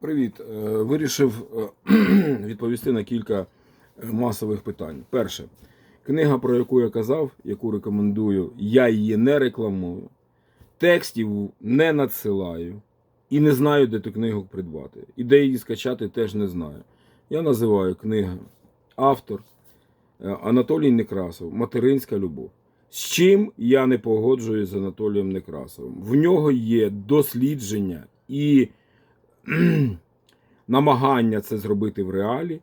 Привіт. Е, Вирішив е, відповісти на кілька е, масових питань. Перше, книга, про яку я казав, яку рекомендую, я її не рекламую, текстів не надсилаю і не знаю, де ту книгу придбати. І де її скачати, теж не знаю. Я називаю книга автор Анатолій Некрасов Материнська любов. З чим я не погоджуюсь з Анатолієм Некрасовим. В нього є дослідження і намагання це зробити в реалі, е,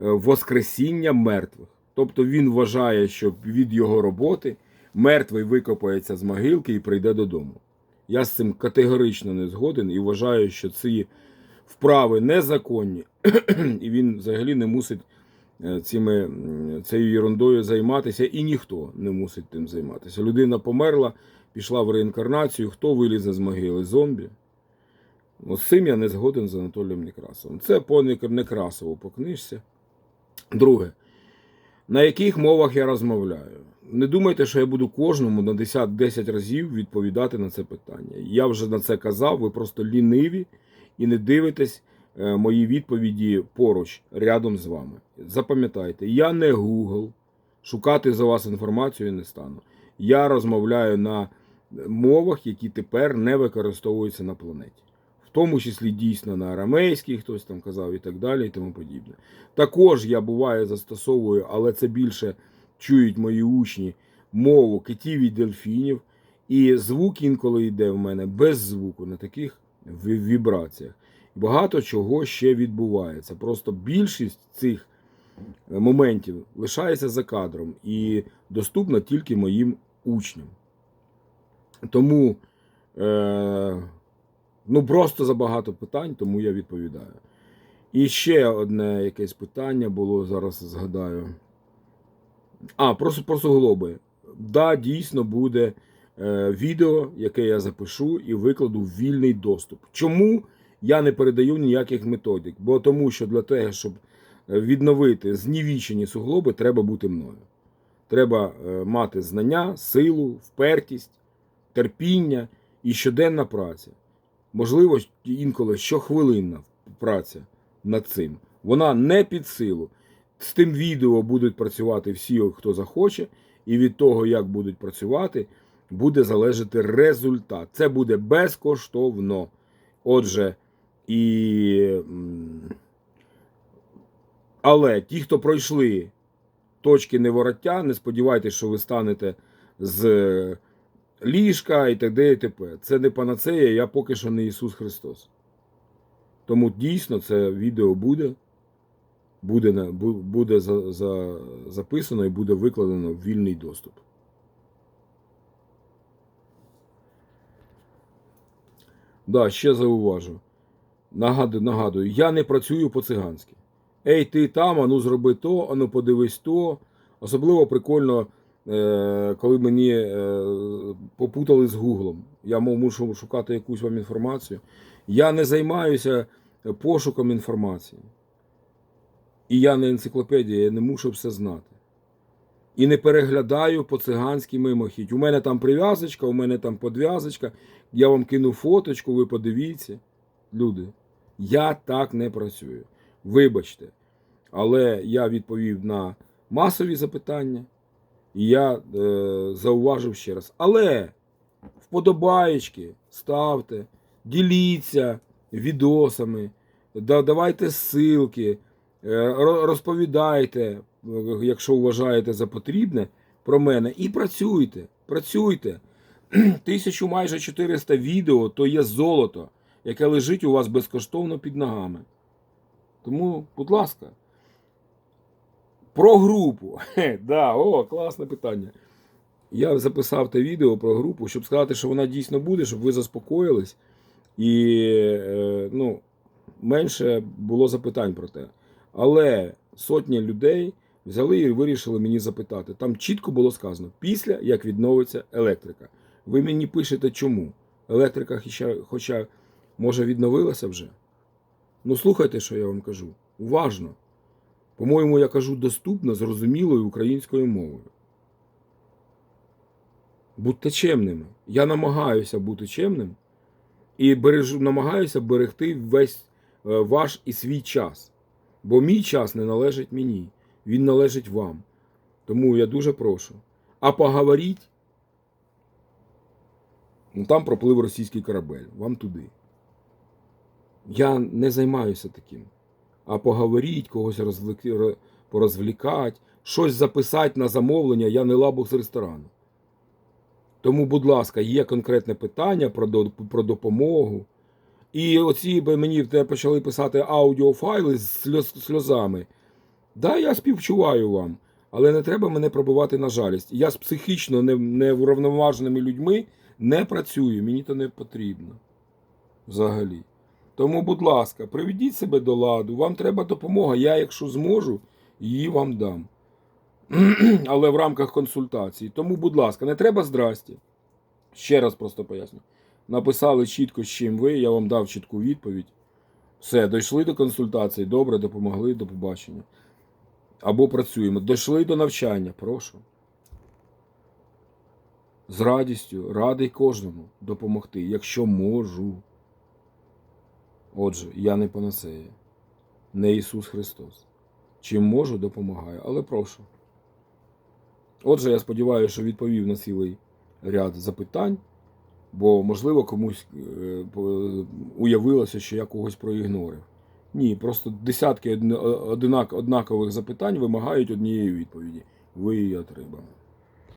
воскресіння мертвих. Тобто він вважає, що від його роботи мертвий викопається з могилки і прийде додому. Я з цим категорично не згоден і вважаю, що ці вправи незаконні, і він взагалі не мусить е, цими, цією ерундою займатися, і ніхто не мусить тим займатися. Людина померла, пішла в реінкарнацію. Хто вилізе з могили? Зомбі. З цим я не згоден з Анатолієм Некрасовим. Це по Нек- Некрасову по книжці. Друге, на яких мовах я розмовляю? Не думайте, що я буду кожному на 10, 10 разів відповідати на це питання. Я вже на це казав, ви просто ліниві і не дивитесь е, мої відповіді поруч, рядом з вами. Запам'ятайте, я не Google, шукати за вас інформацію не стану. Я розмовляю на мовах, які тепер не використовуються на планеті. Тому числі дійсно на арамейській, хтось там казав і так далі, і тому подібне. Також я буває застосовую, але це більше чують мої учні мову китів і дельфінів. І звук інколи йде в мене без звуку на таких вібраціях. Багато чого ще відбувається. Просто більшість цих моментів лишається за кадром і доступна тільки моїм учням. Тому е, ну просто забагато питань, тому я відповідаю. І ще одне якесь питання було, зараз згадаю. А, про, про суглоби. Да, дійсно буде е, відео, яке я запишу і викладу в вільний доступ. Чому я не передаю ніяких методик? Бо тому, що для того, щоб е, відновити знівічені суглоби, треба бути мною. Треба е, мати знання, силу, впертість, терпіння і щоденна праця. Можливо, інколи щохвилинна праця над цим. Вона не під силу. З тим відео будуть працювати всі, хто захоче, і від того, як будуть працювати, буде залежати результат. Це буде безкоштовно. Отже, і. Але ті, хто пройшли точки невороття, не сподівайтеся, що ви станете з ліжка і т.д. і т.п. Це не панацея, я поки що не Ісус Христос. Тому дійсно це відео буде, буде, буде за, за, записано і буде викладено в вільний доступ. Да, ще зауважу. Нагадую, нагадую, я не працюю по-циганськи. Ей, ти там, ану зроби то, ану подивись то. Особливо прикольно, коли мені е, попутали з Гуглом. Я мов мушу шукати якусь вам інформацію. Я не займаюся пошуком інформації. І я не енциклопедія, я не мушу все знати. І не переглядаю по-циганськи мимохідь. У мене там прив'язочка, у мене там подв'язочка. Я вам кину фоточку, ви подивіться. Люди, я так не працюю. Вибачте. Але я відповів на масові запитання, я е, зауважив ще раз. Але вподобаєчки ставте, діліться відосами, да- давайте ссылки, е, розповідайте, е, якщо вважаєте за потрібне, про мене. І працюйте, працюйте. Тисячу майже 400 відео то є золото, яке лежить у вас безкоштовно під ногами. Тому, будь ласка. Про групу. Хе, да, о, класне питання. Я записав те відео про групу, щоб сказати, що вона дійсно буде, щоб ви заспокоїлись. І е, ну, менше було запитань про те. Але сотні людей взяли і вирішили мені запитати. Там чітко було сказано, після як відновиться електрика. Ви мені пишете, чому? Електрика, хоча, хоча може, відновилася вже? Ну, слухайте, що я вам кажу. Уважно. По-моєму, я кажу доступно, зрозумілою українською мовою. Будьте чемними. Я намагаюся бути чемним і бережу, намагаюся берегти весь е, ваш і свій час. Бо мій час не належить мені, він належить вам. Тому я дуже прошу. А поговоріть, ну там проплив російський корабель, вам туди. Я не займаюся таким. А поговоріть, когось розвлек- порозвлікати, щось записати на замовлення, я не лабух з ресторану. Тому, будь ласка, є конкретне питання про, до- про допомогу. І оці мені почали писати аудіофайли з сльоз, сльозами. Да, я співчуваю вам, але не треба мене пробувати на жалість. Я з психічно не- неврівноваженими людьми не працюю, мені то не потрібно. Взагалі. Тому, будь ласка, приведіть себе до ладу, вам треба допомога. Я, якщо зможу, її вам дам. Але в рамках консультації. Тому, будь ласка, не треба здрасті. Ще раз просто поясню. Написали чітко, з чим ви, я вам дав чітку відповідь. Все, дійшли до консультації, добре, допомогли, до побачення. Або працюємо. Дійшли до навчання, прошу. З радістю, радий кожному допомогти, якщо можу. Отже, я не панацея, не Ісус Христос. Чим можу, допомагаю, але прошу. Отже, я сподіваюся, що відповів на цілий ряд запитань, бо, можливо, комусь е, уявилося, що я когось проігнорив. Ні, просто десятки одна- однакових запитань вимагають однієї відповіді. Ви її отримали.